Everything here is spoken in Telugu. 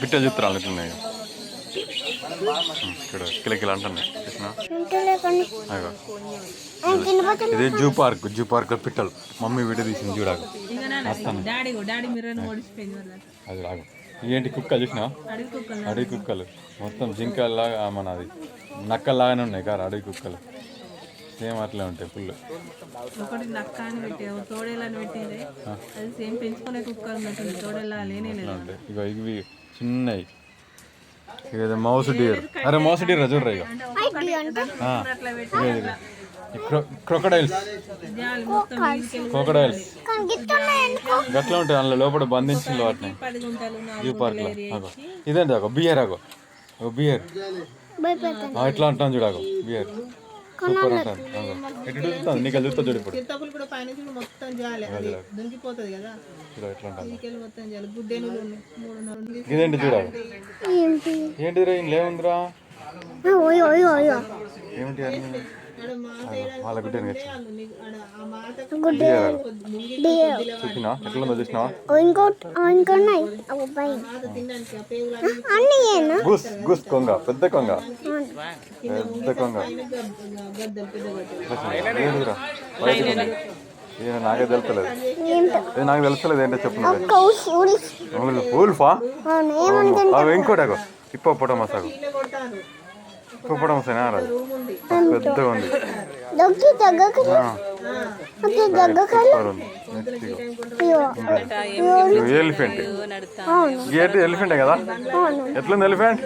గిట్ట చిత్రాలు ఎట్లున్నాయి ఇక్కడ కిలకిల అంటున్నాయి అగో. ఇది జూ పార్క్ జూ పార్క్లో పిట్టలు. మమ్మీ వీడియో తీసింది చూడాలి అది రాగు ఏంటి కుక్కలు చూసినా? అడవి కుక్కలు. అడవి కుక్కలు. మొత్తం జింకల్లాగా మనది నక్కల్లాగానే ఉన్నాయి కారు అడవి కుక్కలు. సేమ్ అట్లే ఉంటాయి ఫుల్. ఒకటి నక్క అని పెట్టావు తోడేలని పెట్టింది అది సేమ్ పెంచుకునే ఉన్నట్టుంది లేనే లేదు. ఇగో ఇవి చిన్నవి ఇక మౌస్ డియర్ అరే మౌస్ డియర్ చూడరా ఇక క్రొకడైల్స్. క్రొకడైల్స్ గట్లా ఉంటాయి అందులో లోపల బంధించిన వాటిని. జూ నాలుగు పార్క్లో. ఇదేంటి అగో. బియర్ అగో? బియర్ ఎట్లా అంటాను చూడు అగో. బియర్ సూపర్ అగో ఎటు చూస్తాను నీకు చూస్తా చూడు ఇప్పుడు. చిత్తపులు కూడా పైన చూడు మొత్తం జాలి అది దుంకిపోతుంది కదా. ఎట్లా మొత్తం జాలి ఇదేంటి చూడు. అగో ఏంటి రా ఇందులో ఏముందిరా ఏమిటి అన్ని? ఆడ మాత వాళ్ళ మాత చూసినా ఎట్లా ఉందో చూసినావా? గుస్ గుస్ కొంగ పెద్ద కొంగ. పెద్ద కొంగ. నాకే తెలుస్తలేదు. నాకు తెలుస్తలేదు ఏంటో చెప్పు. ఊల్ఫా అవి ఇంకోటి అగో ఇప్ప పొటమస్ పొటమస్ అయినా రాదు. ఉంది. పెద్దగా ఉంది. ఉంది నెక్స్ట్ ఎలిఫెంట్. గేట్ ఎలిఫెంటే కదా? ఎట్లుంది ఎలిఫెంట్.